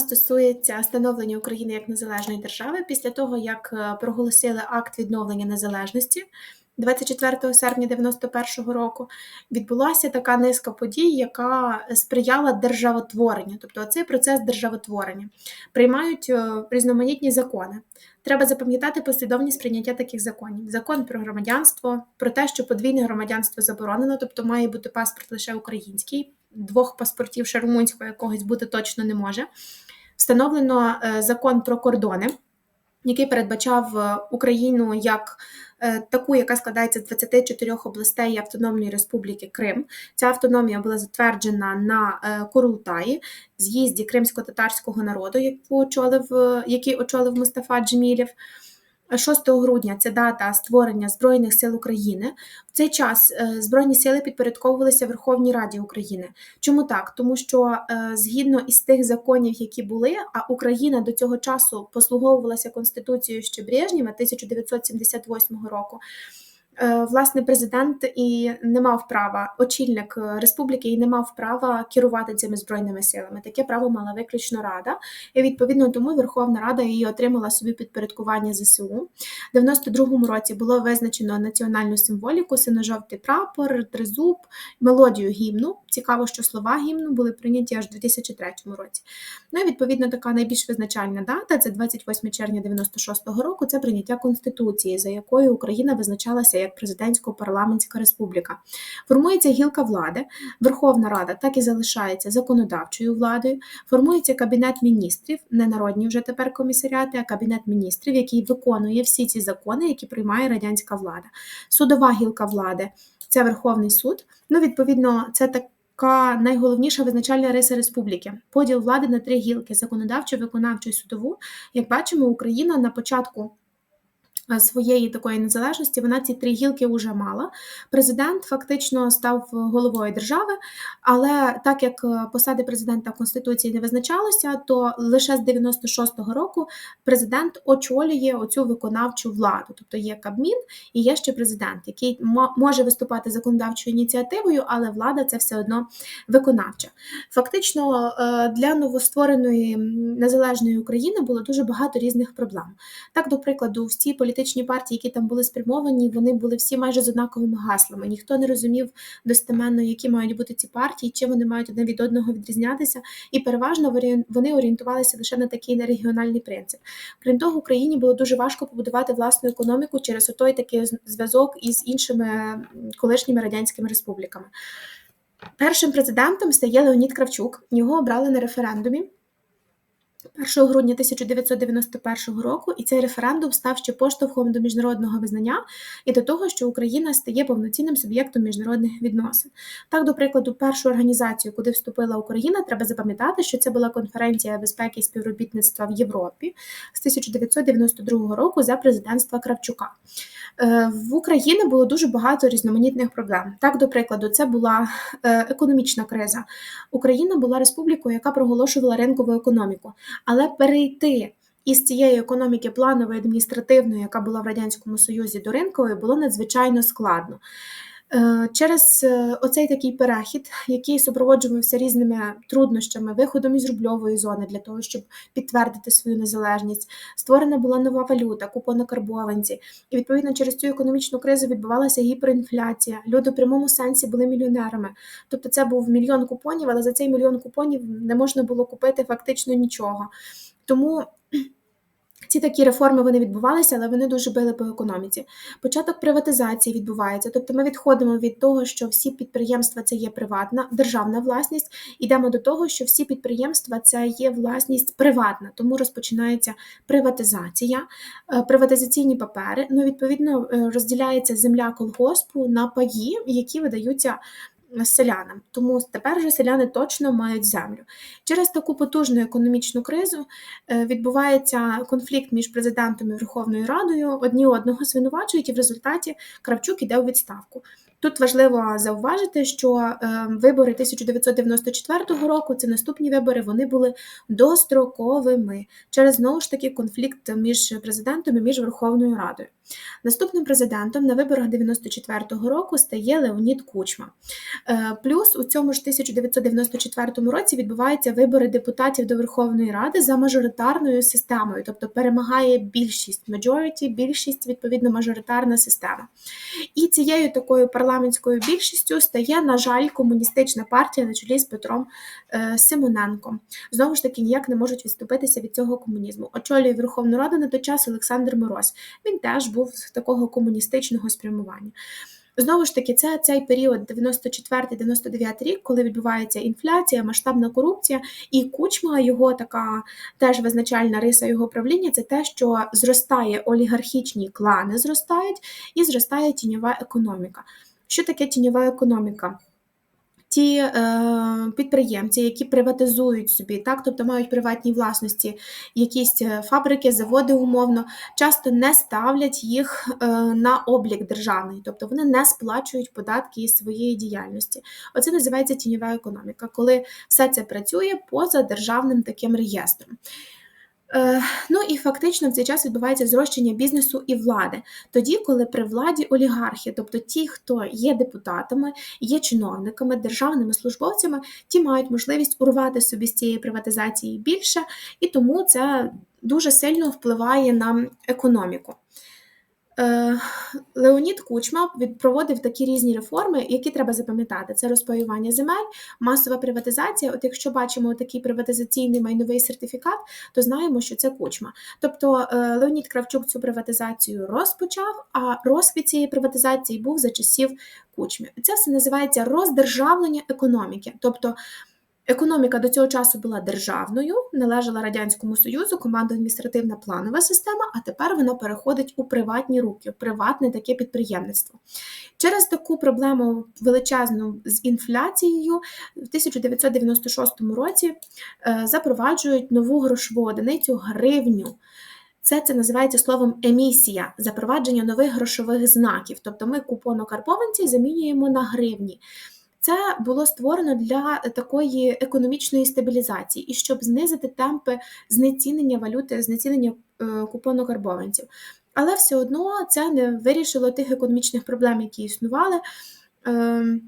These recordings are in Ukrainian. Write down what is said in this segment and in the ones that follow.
стосується становлення України як незалежної держави після того, як е, проголосили акт відновлення незалежності 24 серпня 91-го року, відбулася така низка подій, яка сприяла державотворенню, тобто цей процес державотворення. Приймають е, різноманітні закони. Треба запам'ятати послідовність прийняття таких законів: закон про громадянство, про те, що подвійне громадянство заборонено, тобто має бути паспорт лише український, двох паспортів ще румунського якогось бути точно не може. Встановлено е, закон про кордони, який передбачав е, Україну як е, таку, яка складається з 24 областей Автономної Республіки Крим. Ця автономія була затверджена на Курултаї, з'їзді кримсько-татарського народу, який очолив Мустафа Джемілєв. 6 грудня це дата створення Збройних сил України. В цей час е, Збройні сили підпорядковувалися Верховній Раді України. Чому так? Тому що е, згідно із тих законів, які були, а Україна до цього часу послуговувалася Конституцією ще Брежнєва 1978 року. Е, власне, президент і не мав права, очільник е, республіки і не мав права керувати цими збройними силами. Таке право мала виключно рада, і відповідно тому Верховна Рада її отримала собі підпорядкування ЗСУ. В 92-му році було визначено національну символіку, сино-жовтий прапор, тризуб, мелодію гімну. Цікаво, що слова гімну були прийняті аж у 2003 році. Ну і відповідно така найбільш визначальна дата це 28 червня 96-го року. Це прийняття конституції, за якою Україна визначалася як президентсько-парламентська республіка. Формується гілка влади, Верховна Рада так і залишається законодавчою владою. Формується кабінет міністрів, не народні вже тепер комісаріати, а кабінет міністрів, який виконує всі ці закони, які приймає радянська влада. Судова гілка влади це Верховний суд. Ну, відповідно, це так. Яка найголовніша визначальна риса республіки поділ влади на три гілки: законодавчу, виконавчу і судову. Як бачимо, Україна на початку своєї такої незалежності вона ці три гілки вже мала. Президент фактично став головою держави, але так як е, посади президента в Конституції не визначалося, то лише з 96-го року президент очолює оцю виконавчу владу, тобто є Кабмін і є ще президент, який може виступати законодавчою ініціативою, але влада це все одно виконавча. Фактично е, для новоствореної незалежної України було дуже багато різних проблем. Так, до прикладу, всі політичні політичні партії, які там були спрямовані, вони були всі майже з однаковими гаслами. Ніхто не розумів достеменно, які мають бути ці партії, чим вони мають одне від одного відрізнятися, і переважно вони орієнтувалися лише на такий нерегіональний принцип. Крім того, Україні було дуже важко побудувати власну економіку через той такий зв'язок із іншими колишніми радянськими республіками. Першим президентом стає Леонід Кравчук. Його обрали на референдумі. 1 грудня 1991 року, і цей референдум став ще поштовхом до міжнародного визнання і до того, що Україна стає повноцінним суб'єктом міжнародних відносин. Так, до прикладу, першу організацію, куди вступила Україна, треба запам'ятати, що це була конференція безпеки і співробітництва в Європі з 1992 року за президентства Кравчука. Е, в Україні було дуже багато різноманітних проблем. Так, до прикладу, це була е, економічна криза. Україна була республікою, яка проголошувала ринкову економіку, але перейти. Із цієї економіки планової адміністративної, яка була в радянському союзі до ринкової, було надзвичайно складно. Е, через е, оцей такий перехід, який супроводжувався різними труднощами, виходом із рубльової зони для того, щоб підтвердити свою незалежність, створена була нова валюта, купон карбованці. І відповідно через цю економічну кризу відбувалася гіперінфляція. Люди в прямому сенсі були мільйонерами. Тобто це був мільйон купонів, але за цей мільйон купонів не можна було купити фактично нічого. Тому ці такі реформи вони відбувалися, але вони дуже били по економіці. Початок приватизації відбувається, тобто ми відходимо від того, що всі підприємства це є приватна державна власність, йдемо до того, що всі підприємства це є власність приватна, тому розпочинається приватизація, е, приватизаційні папери. Ну відповідно е, розділяється земля колгоспу на паї, які видаються селянам. Тому тепер вже селяни точно мають землю. Через таку потужну економічну кризу е, відбувається конфлікт між президентом і Верховною Радою. Одні одного звинувачують, і в результаті Кравчук іде у відставку. Тут важливо зауважити, що е, вибори 1994 року, це наступні вибори, вони були достроковими через знову ж таки конфлікт між президентом і між Верховною Радою. Наступним президентом на виборах 94-го року стає Леонід Кучма. Е, плюс у цьому ж 1994 році відбуваються вибори депутатів до Верховної Ради за мажоритарною системою, тобто перемагає більшість majority, більшість відповідно мажоритарна система. І цією такою парламентською більшістю стає, на жаль, комуністична партія на чолі з Петром е, Симоненком. Знову ж таки, ніяк не можуть відступитися від цього комунізму. Очолює Верховну Раду на той час Олександр Мороз. Він теж був з такого комуністичного спрямування. Знову ж таки, це цей період 94-99 рік, коли відбувається інфляція, масштабна корупція, і кучма його така теж визначальна риса його правління це те, що зростає олігархічні клани, зростають і зростає тіньова економіка. Що таке тіньова економіка? Ті е, підприємці, які приватизують собі, так, тобто мають приватні власності, якісь е, фабрики, заводи умовно, часто не ставлять їх е, на облік державний, тобто вони не сплачують податки із своєї діяльності. Оце називається тіньова економіка, коли все це працює поза державним таким реєстром. Е, ну і фактично в цей час відбувається зрощення бізнесу і влади, тоді, коли при владі олігархи, тобто ті, хто є депутатами, є чиновниками, державними службовцями, ті мають можливість урвати собі з цієї приватизації більше, і тому це дуже сильно впливає на економіку. Е, Леонід Кучма проводив такі різні реформи, які треба запам'ятати: це розпаювання земель, масова приватизація. От якщо бачимо такий приватизаційний майновий сертифікат, то знаємо, що це кучма. Тобто е, Леонід Кравчук цю приватизацію розпочав, а розквіт цієї приватизації був за часів кучми. Це все називається роздержавлення економіки. тобто Економіка до цього часу була державною, належала Радянському Союзу, командно-адміністративна планова система, а тепер вона переходить у приватні руки, приватне таке підприємництво. Через таку проблему величезну з інфляцією в 1996 році е, запроваджують нову грошову одиницю гривню. Це це називається словом емісія, запровадження нових грошових знаків. Тобто ми купонокарбованці замінюємо на гривні. Це було створено для такої економічної стабілізації і щоб знизити темпи знецінення валюти, знецінення е, купону карбованців. Але все одно це не вирішило тих економічних проблем, які існували. Ем,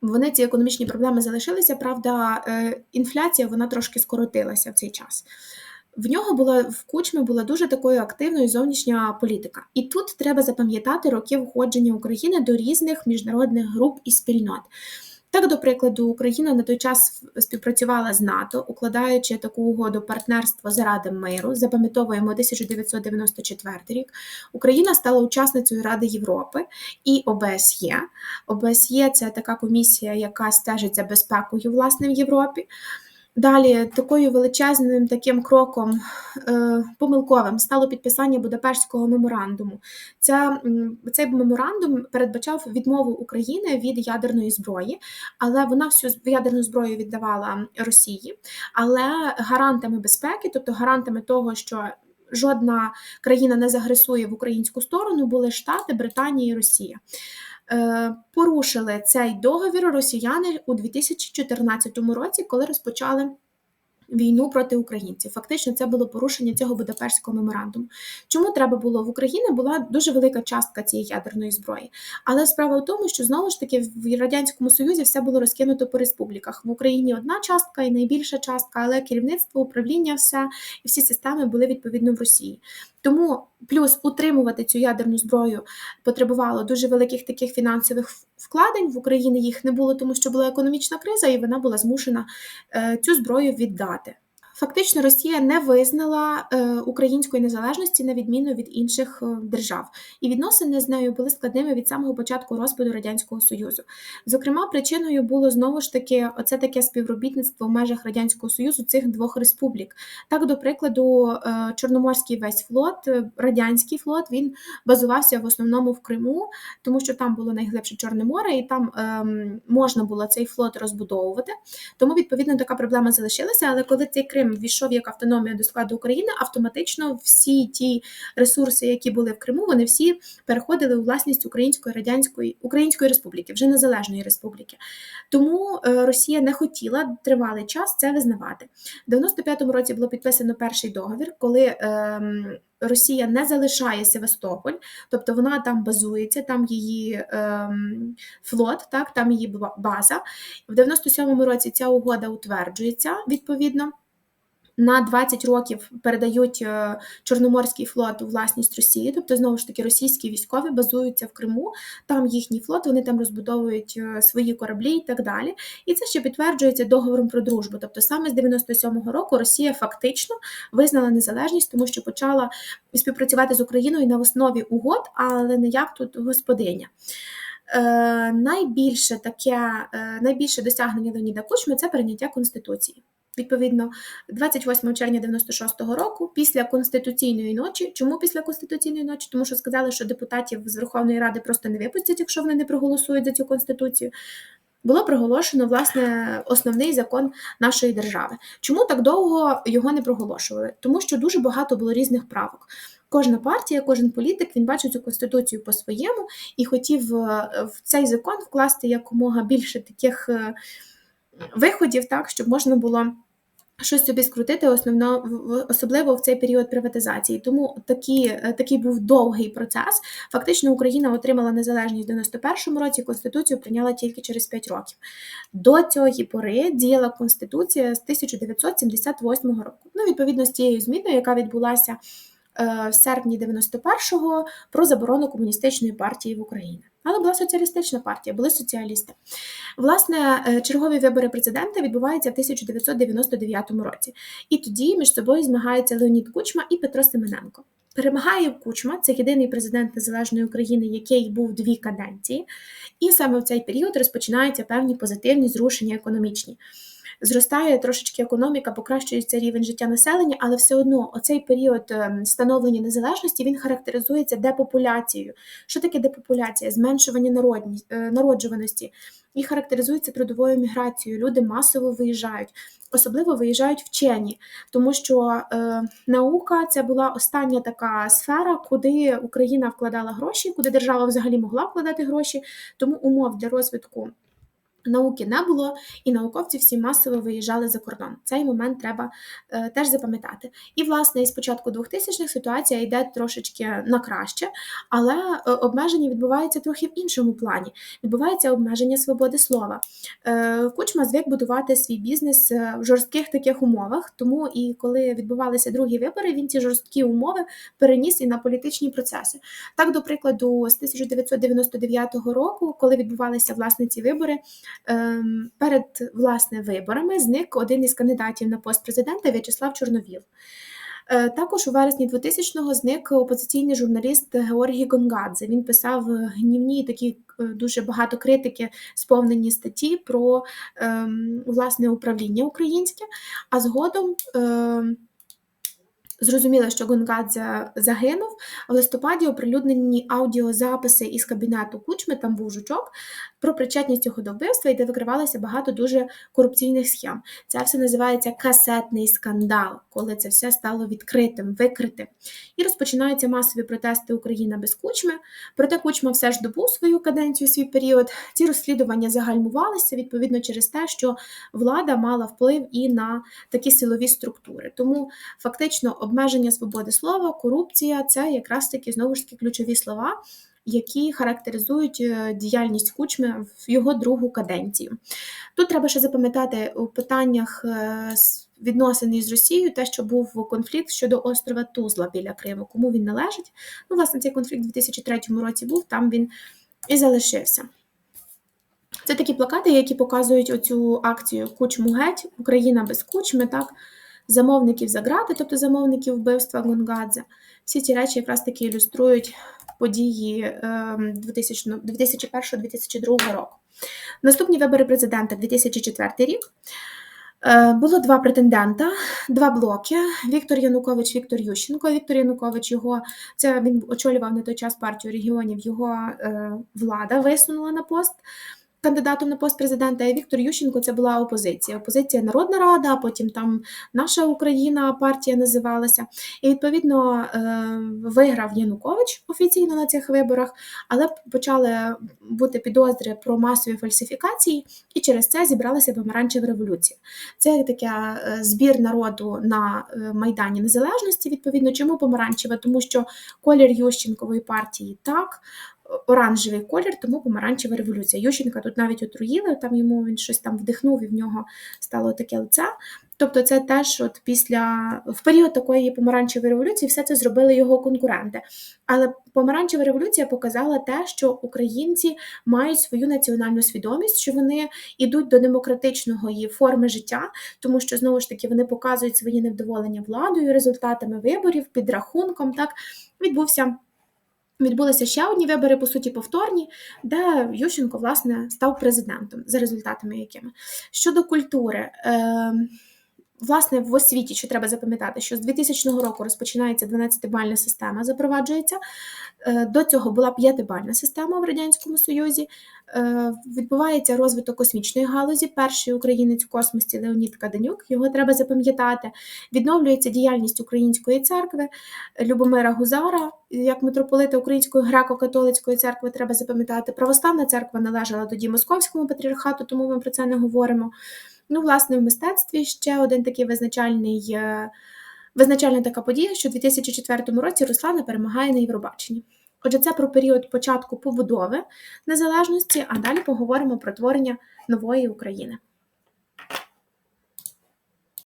вони ці економічні проблеми залишилися. Правда, е, інфляція вона трошки скоротилася в цей час. В нього була в кучмі була дуже такою активною зовнішня політика. І тут треба запам'ятати роки входження України до різних міжнародних груп і спільнот. Так, до прикладу, Україна на той час співпрацювала з НАТО, укладаючи таку угоду партнерства заради миру. Запам'ятовуємо 1994 рік. Україна стала учасницею Ради Європи і ОБСЄ. ОБСЄ це така комісія, яка стежить за безпекою власне в Європі. Далі такою величезним таким кроком е, помилковим стало підписання Будапештського меморандуму. Ця, Цей меморандум передбачав відмову України від ядерної зброї, але вона всю ядерну зброю віддавала Росії. Але гарантами безпеки, тобто гарантами того, що жодна країна не загресує в українську сторону, були Штати, Британія і Росія. Е, порушили цей договір росіяни у 2014 році, коли розпочали війну проти українців. Фактично, це було порушення цього Будапештського меморандуму. Чому треба було в Україні? Була дуже велика частка цієї ядерної зброї. Але справа в тому, що знову ж таки в радянському союзі все було розкинуто по республіках. В Україні одна частка і найбільша частка, але керівництво, управління, все і всі системи були відповідно в Росії. Тому плюс утримувати цю ядерну зброю потребувало дуже великих таких фінансових вкладень. В Україні їх не було, тому що була економічна криза, і вона була змушена е, цю зброю віддати. Фактично, Росія не визнала е, української незалежності на відміну від інших е, держав, і відносини з нею були складними від самого початку розпаду радянського союзу. Зокрема, причиною було знову ж таки оце таке співробітництво в межах радянського союзу цих двох республік. Так, до прикладу, е, Чорноморський весь флот, радянський флот, він базувався в основному в Криму, тому що там було найглибше Чорне море, і там ем, можна було цей флот розбудовувати. Тому відповідно така проблема залишилася. Але коли цей Крим Крим ввійшов як автономія до складу України, автоматично всі ті ресурси, які були в Криму, вони всі переходили у власність Української радянської Української Республіки, вже незалежної республіки. Тому е, Росія не хотіла тривалий час це визнавати. В 95-му році було підписано перший договір, коли ем, Росія не залишає Севастополь, тобто вона там базується, там її ем, флот, так, там її база. В 97-му році ця угода утверджується відповідно на 20 років передають е, Чорноморський флот у власність Росії, тобто знову ж таки російські військові базуються в Криму, там їхній флот, вони там розбудовують е, свої кораблі і так далі. І це ще підтверджується договором про дружбу. Тобто, саме з 97-го року Росія фактично визнала незалежність, тому що почала співпрацювати з Україною на основі угод, але не як тут господиня. Е, Найбільше таке найбільше досягнення Леоніда Кучми це прийняття конституції. Відповідно, 28 червня 96-го року, після конституційної ночі. Чому після конституційної ночі? Тому що сказали, що депутатів з Верховної Ради просто не випустять, якщо вони не проголосують за цю конституцію. Було проголошено власне основний закон нашої держави. Чому так довго його не проголошували? Тому що дуже багато було різних правок. Кожна партія, кожен політик він бачив цю конституцію по-своєму і хотів е, в цей закон вкласти якомога більше таких е, виходів, так щоб можна було щось собі скрутити, основно особливо в цей період приватизації. Тому такі, е, такий був довгий процес. Фактично, Україна отримала незалежність в 91-му році. Конституцію прийняла тільки через 5 років. До цієї пори діяла конституція з 1978 року. Ну, відповідно з цією зміною, яка відбулася е, в серпні 91-го про заборону комуністичної партії в Україні. Але була соціалістична партія, були соціалісти. Власне, е, чергові вибори президента відбуваються в 1999 році. І тоді між собою змагаються Леонід Кучма і Петро Семененко. Перемагає Кучма, це єдиний президент Незалежної України, який був дві каденції, і саме в цей період розпочинаються певні позитивні зрушення економічні зростає трошечки економіка, покращується рівень життя населення, але все одно оцей період ем, становлення незалежності він характеризується депопуляцією. Що таке депопуляція? Зменшування е, народжуваності і характеризується трудовою міграцією. Люди масово виїжджають, особливо виїжджають вчені, тому що е, наука це була остання така сфера, куди Україна вкладала гроші, куди держава взагалі могла вкладати гроші, тому умов для розвитку. Науки не було, і науковці всі масово виїжджали за кордон. Цей момент треба е, теж запам'ятати. І, власне, із початку 2000-х ситуація йде трошечки на краще, але е, обмеження відбуваються трохи в іншому плані. Відбувається обмеження свободи слова. Е, Кучма звик будувати свій бізнес е, в жорстких таких умовах, тому і коли відбувалися другі вибори, він ці жорсткі умови переніс і на політичні процеси. Так, до прикладу, з 1999 року, коли відбувалися власне ці вибори. Ем, перед власне виборами зник один із кандидатів на пост президента В'ячеслав Чорновіл. Е, також у вересні 2000-го зник опозиційний журналіст Георгій Гонгадзе. Він писав гнівні такі е, дуже багато критики, сповнені статті про ем, власне управління українське, а згодом. Ем, Зрозуміло, що Гонгадзе загинув. В листопаді оприлюднені аудіозаписи із кабінету Кучми, там був жучок, про причетність цього до вбивства, і де викривалося багато дуже корупційних схем. Це все називається касетний скандал, коли це все стало відкритим, викритим. І розпочинаються масові протести Україна без кучми. Проте Кучма все ж добув свою каденцію, свій період. Ці розслідування загальмувалися відповідно через те, що влада мала вплив і на такі силові структури. Тому фактично обмеження свободи слова, корупція це якраз таки знову ж таки ключові слова які характеризують е, діяльність кучми в його другу каденцію. Тут треба ще запам'ятати у питаннях е, відносин із Росією, те, що був конфлікт щодо острова Тузла біля Криму, кому він належить. Ну, власне, цей конфлікт у 2003 році був, там він і залишився. Це такі плакати, які показують оцю акцію Кучму геть, Україна без кучми, так, замовників за грати, тобто замовників вбивства Гонгадзе. Всі ці речі якраз таки ілюструють події 2001-2002 ем, року. Наступні вибори президента 2004 рік. Е, було два претендента, два блоки: Віктор Янукович, Віктор Ющенко. Віктор Янукович його це він очолював на той час партію регіонів. Його е, влада висунула на пост кандидатом на пост президента, а Віктор Ющенко це була опозиція. Опозиція Народна Рада, а потім там наша Україна партія називалася. І відповідно е, виграв Янукович офіційно на цих виборах, але почали бути підозри про масові фальсифікації, і через це зібралася помаранчева революція. Це таке е, збір народу на е, Майдані Незалежності. Відповідно, чому помаранчева? Тому що колір Ющенкової партії так. Оранжевий колір, тому помаранчева революція. Ющенка тут навіть отруїли, там йому він щось там вдихнув, і в нього стало таке лице. Тобто, це теж от після в період такої помаранчевої революції все це зробили його конкуренти. Але помаранчева революція показала те, що українці мають свою національну свідомість, що вони йдуть до демократичної форми життя, тому що знову ж таки вони показують свої невдоволення владою, результатами виборів, підрахунком. Так відбувся. Відбулися ще одні вибори, по суті, повторні, де Ющенко, власне, став президентом, за результатами якими. Щодо культури, е, власне, в освіті, що треба запам'ятати, що з 2000 року розпочинається 12-бальна система, запроваджується. Е, До цього була п'ятибальна система в Радянському Союзі. Е, Відбувається розвиток космічної галузі. Перший українець в космосі Леонід Каденюк, його треба запам'ятати. Відновлюється діяльність Української церкви, Любомира Гузара, як митрополита Української греко-католицької церкви, треба запам'ятати. Православна церква належала тоді Московському патріархату, тому ми про це не говоримо. Ну, власне, в мистецтві ще один такий визначальний, е, визначальна така подія, що у 2004 році Руслана перемагає на Євробаченні. Отже, це про період початку побудови незалежності, а далі поговоримо про творення нової України.